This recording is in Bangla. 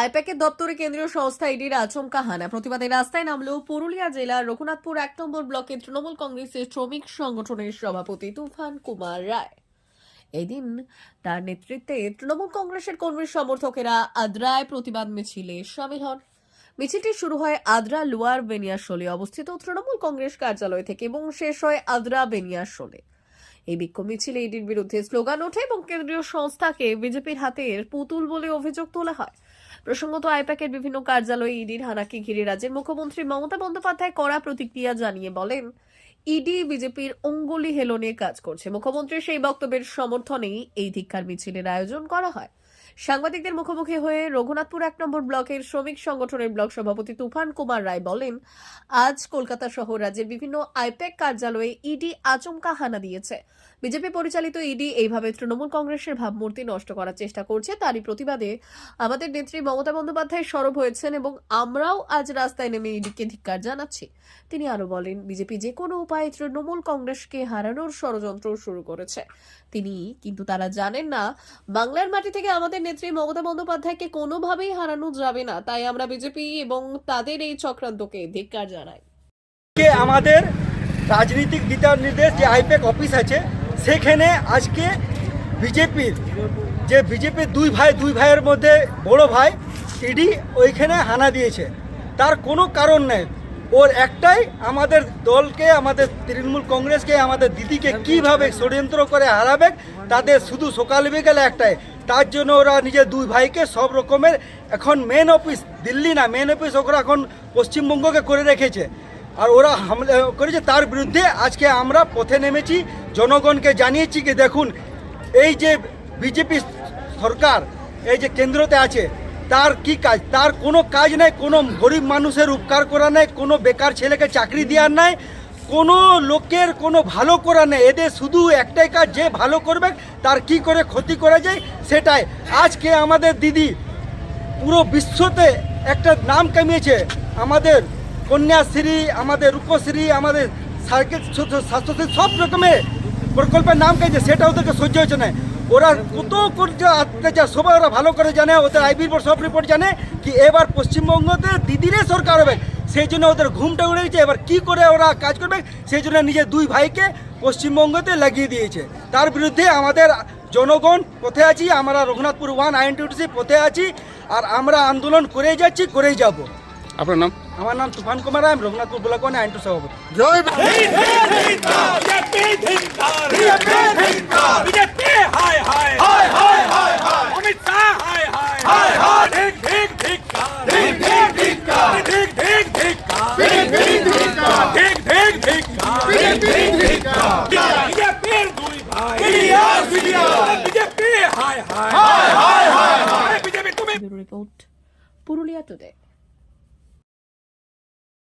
আইপ্যাকের দপ্তরে কেন্দ্রীয় সংস্থা ইডির আচমকা হানা। প্রতিবাদে রাস্তায় নামলো পুরুলিয়া জেলার রঘুনাথপুর এক নম্বর ব্লকের তৃণমূল কংগ্রেসের শ্রমিক সংগঠনের সভাপতি তুফান কুমার রায়। এদিন তার নেতৃত্বে তৃণমূল কংগ্রেসের কর্মী সমর্থকেরা আদ্রায় প্রতিবাদ মিছিলে সামিল হন। মিছিলটি শুরু হয় আদ্রা লোয়ার বেনিয়াশোলে অবস্থিত তৃণমূল কংগ্রেস কার্যালয় থেকে এবং শেষ হয় আদ্রা বেনিয়াশোলে এই বিক্ষোভ মিছিলে ইডির বিরুদ্ধে স্লোগান ওঠে এবং কেন্দ্রীয় সংস্থাকে বিজেপির হাতের পুতুল বলে অভিযোগ তোলা হয়। প্রসঙ্গত আইপ্যাকের বিভিন্ন কার্যালয়ে ইডির হানাকে ঘিরে রাজ্যের মুখ্যমন্ত্রী মমতা বন্দ্যোপাধ্যায় কড়া প্রতিক্রিয়া জানিয়ে বলেন, ইডি, বিজেপির অঙ্গুলি হেলনে কাজ করছে। মুখ্যমন্ত্রীর সেই বক্তব্যের সমর্থনেই এই ধিক্ষার মিছিলের আয়োজন করা হয়। সাংবাদিকদের মুখোমুখি হয়ে রঘুনাথপুর এক নম্বর ব্লকের শ্রমিক সংগঠনের ব্লক সভাপতি তুফান কুমার রায় বলেন, আজ কলকাতা সহ রাজ্যের বিভিন্ন আইপ্যাক কার্যালয়ে ইডি আচমকা হানা দিয়েছে। বিজেপি পরিচালিত ইডি এইভাবে তৃণমূল কংগ্রেসের ভাবমূর্তি নষ্ট করার চেষ্টা করছে। তারই প্রতিবাদে আমাদের নেত্রী মমতা বন্দ্যোপাধ্যায় সরব হয়েছেন এবং আমরাও আজ রাস্তায় নেমে ইডিকে ধিক্কার জানাচ্ছি। তিনি আরও বলেন, বিজেপি যে কোনো উপায়ে তৃণমূল কংগ্রেসকে হারানোর ষড়যন্ত্র শুরু করেছে। তিনি কিন্তু তারা জানেন না, বাংলার মাটি থেকে আমাদের নেত্রী মমতা বন্দ্যোপাধ্যায়কে কোনোভাবেই হারানো যাবে না। তাই আমরা বিজেপি এবং তাদের এই চক্রান্তকে ধিক্কার জানাই। আমাদের রাজনৈতিক দিতার নির্দেশ যে আইপ্যাক অফিস আছে, সেখানে আজকে বিজেপির যে বিজেপির দুই ভাই, দুই ভাইয়ের মধ্যে বড় ভাই, ইডি ওইখানে হানা দিয়েছে। তার কোনো কারণ নেই। ওর একটাই আমাদের দলকে, আমাদের তৃণমূল কংগ্রেসকে, আমাদের দিদিকে কীভাবে ষড়যন্ত্র করে হারাবে, তাদের শুধু সকাল বিকেলে একটাই। তার জন্য ওরা নিজের দুই ভাইকে সব রকমের এখন মেন অফিস দিল্লি না মেন অফিস ওরা এখন পশ্চিমবঙ্গকে করে রেখেছে। আর ওরা হামলা করেছে তার বিরুদ্ধে। আজকে আমরা পথে নেমেছি, জনগণকে জানিয়েছি কি দেখুন, এই যে বিজেপি সরকার, এই যে কেন্দ্রতে আছে, তার কি কাজ? তার কোনো কাজ নাই, কোনো গরিব মানুষের উপকার করা নাই, কোনো বেকার ছেলেকে চাকরি দেওয়ার নাই। কোনো লোকের কোনো ভালো করা নেই। এদের শুধু একটাই কাজ, যে ভালো করবে, তার কি করে ক্ষতি করা যায় সেটাই। আজকে আমাদের দিদি পুরো বিশ্বতে একটা নাম কামিয়েছে। আমাদের কন্যাশ্রী, আমাদের রূপশ্রী, আমাদের সাইকেল স্বাস্থ্যশ্রী, সব রকমের প্রকল্পের নাম কামিয়েছে। সেটা ওদেরকে সহ্য হয়েছে না। ওরা কত অত্যাচার সবাই ওরা ভালো করে জানে। ওদের আইবির সব রিপোর্ট জানে কি এবার পশ্চিমবঙ্গতে দিদিরে সরকার হবে। সেই জন্য ওদের ঘুমটা উড়ে গেছে। এবার কি করে ওরা কাজ করবে? সেই জন্য নিজের দুই ভাইকে পশ্চিমবঙ্গতে লাগিয়ে দিয়েছে। তার বিরুদ্ধে আমাদের জনগণ পথে আছি আমরা রঘুনাথপুর ওয়ান আইএনটিউটিসি পথে আছি আর আমরা আন্দোলন করেই যাচ্ছি করেই যাব। আপনার নাম? আমার নাম তুফান কুমার রায় আমি রঘুনাথপুর ব্লক ওয়ান আইএনটু সভাপতি। Joy bureau report Purulia today